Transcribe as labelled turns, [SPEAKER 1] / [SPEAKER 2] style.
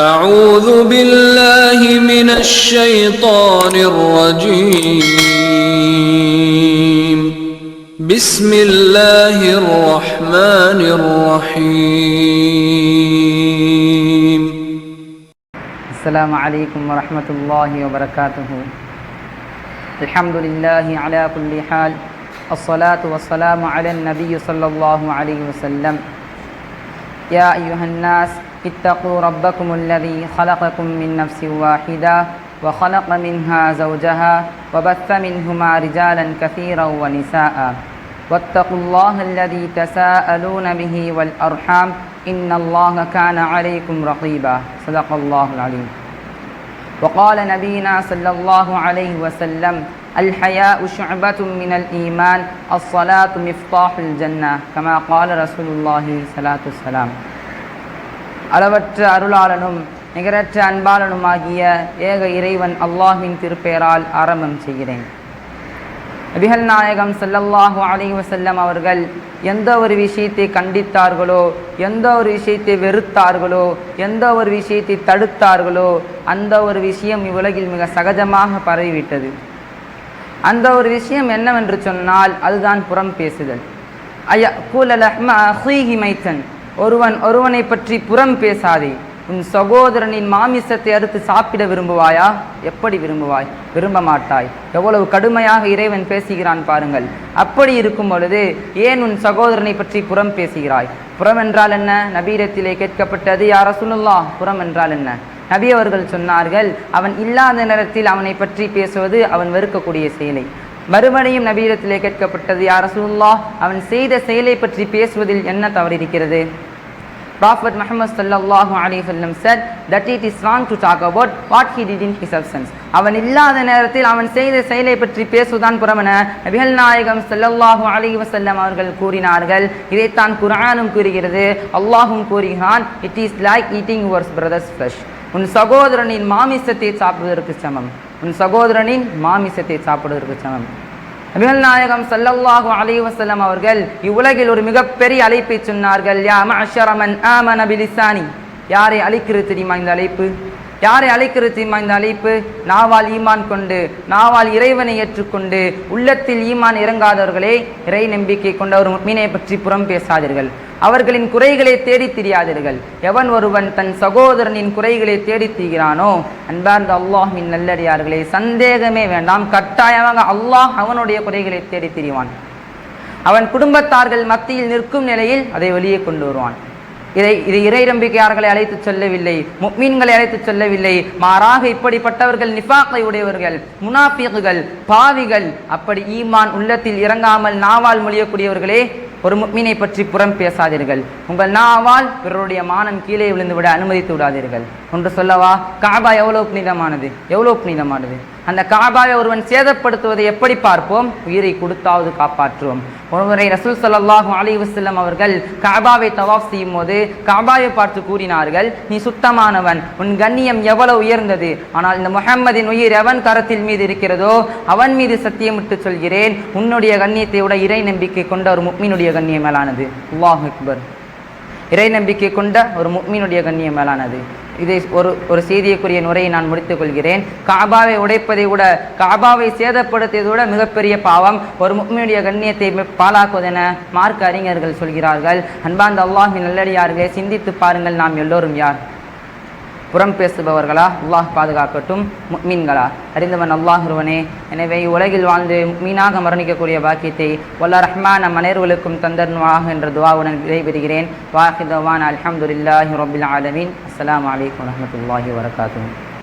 [SPEAKER 1] أعوذ بالله من الشيطان الرجيم. بسم الله الرحمن الرحيم.
[SPEAKER 2] السلام عليكم ورحمة الله وبركاته. الحمد لله على كل حال. الصلاة والسلام على النبي صلى الله عليه وسلم. يا أيها الناس اتقوا ربكم الذي خلقكم من نفس واحدة وخلق منها زوجها وبث منهما رجالا كثيرا ونساء. واتقوا الله الذي تساءلون به والأرحام. إن الله كان عليكم رقيبا. صدق الله العليم. وقال نبينا صلى الله عليه وسلم الحياء شعبة من الإيمان الصلاة مفتاح الجنة كما قال رسول الله صلاة والسلام அளவற்ற அருளாளனும் நிகரற்ற அன்பாளனுமாகிய ஏக இறைவன் அல்லாஹின் திருப்பெயரால் ஆரம்பம் செய்கிறேன். நபிகள் நாயகம் செல்லல்லாஹு அலைஹி வசல்லம் அவர்கள் எந்த ஒரு விஷயத்தை கண்டித்தார்களோ எந்த ஒரு விஷயத்தை வெறுத்தார்களோ எந்த ஒரு விஷயத்தை தடுத்தார்களோ அந்த ஒரு விஷயம் இவ்வுலகில் மிக சகஜமாக பரவிவிட்டது. அந்த ஒரு விஷயம் என்னவென்று சொன்னால் அதுதான் புறம் பேசுதல். ஐயா கூலல் அஹ்மா ஹுய்ஹி மைத்தன். ஒருவன் ஒருவனை பற்றி புறம் பேசாதே. உன் சகோதரனின் மாமிசத்தை அறுத்து சாப்பிட விரும்புவாயா? எப்படி விரும்புவாய்? விரும்ப மாட்டாய். எவ்வளவு கடுமையாக இறைவன் பேசுகிறான் பாருங்கள். அப்படி இருக்கும் பொழுது ஏன் உன் சகோதரனை பற்றி புறம் பேசுகிறாய்? புறம் என்றால் என்ன? நபீரத்திலே கேட்கப்பட்டது யார சொல்லுல்லா புறம் என்றால் என்ன? நபி அவர்கள் சொன்னார்கள் அவன் இல்லாத நேரத்தில் அவனை பற்றி பேசுவது அவன் வெறுக்கக்கூடிய செயலை. மறுபடியும் நபீரத்திலே கேட்கப்பட்டது யார் ரசூலுல்லாஹ் அவன் செய்த செயலை பற்றி பேசுவதில் என்ன தவறு இருக்கிறது Prophet Muhammad sallallahu alaihi wasallam said that it is wrong to talk about what he did in his absence. அவன் இல்லாத நேரத்தில் அவன் செய்த செயலை பற்றி பேசுவதான் புறமன நபிகள் நாயகம் சல்லல்லாஹு அலி வசல்லம் அவர்கள் கூறினார்கள். இதைத்தான் குரானும் கூறுகிறது. அல்லாஹும் கூறுகிறான் it is like eating yours brothers flesh உன் சகோதரனின் மாமிசத்தை சாப்பிடுவதற்கு சமம். உன் சகோதரனின் மாமிசத்தை சாப்பிடுவதற்கு சமம். நபிகள் நாயகம் சல்லல்லாஹு அலைஹி வஸல்லம் அவர்கள் இவ்வுலகில் ஒரு மிகப்பெரிய அழைப்பை சொன்னார்கள் யா மஅஷர மன் ஆமன பிலிசானி யாரை அழைக்கிறது தெரியுமா இந்த அழைப்பு? யாரை அழைக்கிறது தெரியுமா இந்த அழைப்பு நாவால் ஈமான் கொண்டு நாவால் இறைவனை ஏற்றுக்கொண்டு உள்ளத்தில் ஈமான் இறங்காதவர்களே இறை நம்பிக்கை கொண்ட ஒரு மீனை பற்றி புறம் பேசாதீர்கள். அவர்களின் குறைகளை தேடித் திரியாதீர்கள். எவன் ஒருவன் தன் சகோதரனின் குறைகளை தேடித் திரிகிறானோ அன்பார்ந்த அல்லாஹின் நல்லடியார்களே சந்தேகமே வேண்டாம். கட்டாயமாக அல்லாஹ் அவனுடைய குறைகளை தேடித் திரிவான். அவன் குடும்பத்தார்கள் மத்தியில் நிற்கும் நிலையில் அதை வெளியே கொண்டு வருவான். இதை இது இறை நம்பிக்கையாளர்களை அழைத்து சொல்லவில்லை முக்மீன்களை அழைத்து சொல்லவில்லை. மாறாக இப்படிப்பட்டவர்கள் நிஃபாக்கை உடையவர்கள் முனாஃபிகுகள் பாவிகள். அப்படி ஈமான் உள்ளத்தில் இறங்காமல் நாவால் மொழியக்கூடியவர்களே ஒரு முக்மீனை பற்றி புறம் பேசாதீர்கள். உங்கள் நாவால் பிறருடைய மானம் கீழே விழுந்து விட அனுமதித்து விடாதீர்கள். ஒன்று சொல்லவா காபா எவ்வளவு புனிதமானது? எவ்வளவு புனிதமானது? அந்த காபாவை ஒருவன் சேதப்படுத்துவதை எப்படி பார்ப்போம்? உயிரை கொடுத்தாவது காப்பாற்றுவோம். ஒருமுறை ரசூல் சல்லாஹூ அலி வசல்லம் அவர்கள் காபாவை தவாஃப் செய்யும் போது காபாவை பார்த்து கூறினார்கள் நீ சுத்தமானவன் உன் கண்ணியம் எவ்வளவு உயர்ந்தது? ஆனால் இந்த முகம்மதின் உயிர் எவன் கரத்தில் மீது இருக்கிறதோ அவன் மீது சத்தியமிட்டு சொல்கிறேன். உன்னுடைய கண்ணியத்தை விட இறை நம்பிக்கை கொண்ட ஒரு முக்மீனுடைய கண்ணியம் மேலானது. அல்லாஹ் அக்பர். இறை நம்பிக்கை கொண்ட ஒரு முக்மீனுடைய கண்ணியம் மேலானது. இதை ஒரு ஒரு செய்தியக்குரிய நுரையை நான் முடித்துக் கொள்கிறேன் காபாவை உடைப்பதை விட காபாவை சேதப்படுத்தியதை விட மிகப்பெரிய பாவம். ஒரு முக்மியுடைய கண்ணியத்தை பாலாக்குவதென மார்க்க அறிஞர்கள் சொல்கிறார்கள். அன்பாந்த அல்லாஹின் நல்லடியார்களே சிந்தித்து பாருங்கள் நாம் எல்லோரும் யார்? புறம் பேசுபவர்களா அல்லாஹ் பாதுகாக்கட்டும். மீன்களா அறிந்தவன் அல்லாஹ் ஒருவனே. எனவே உலகில் வாழ்ந்து மீனாக மரணிக்கக்கூடிய பாக்கியத்தை வல்ல ரஹ்மான் நம் அனைவர்களுக்கும் தந்தர்வாக என்ற துவாவுடன் விடைபெறுகிறேன். வாஹிதவான் அலமதுல்லாஹி ரபுல் ஆலமீன். அஸ்லாம் வலைக்கம் வரமத்துல்லாஹி வரகாத்துஹு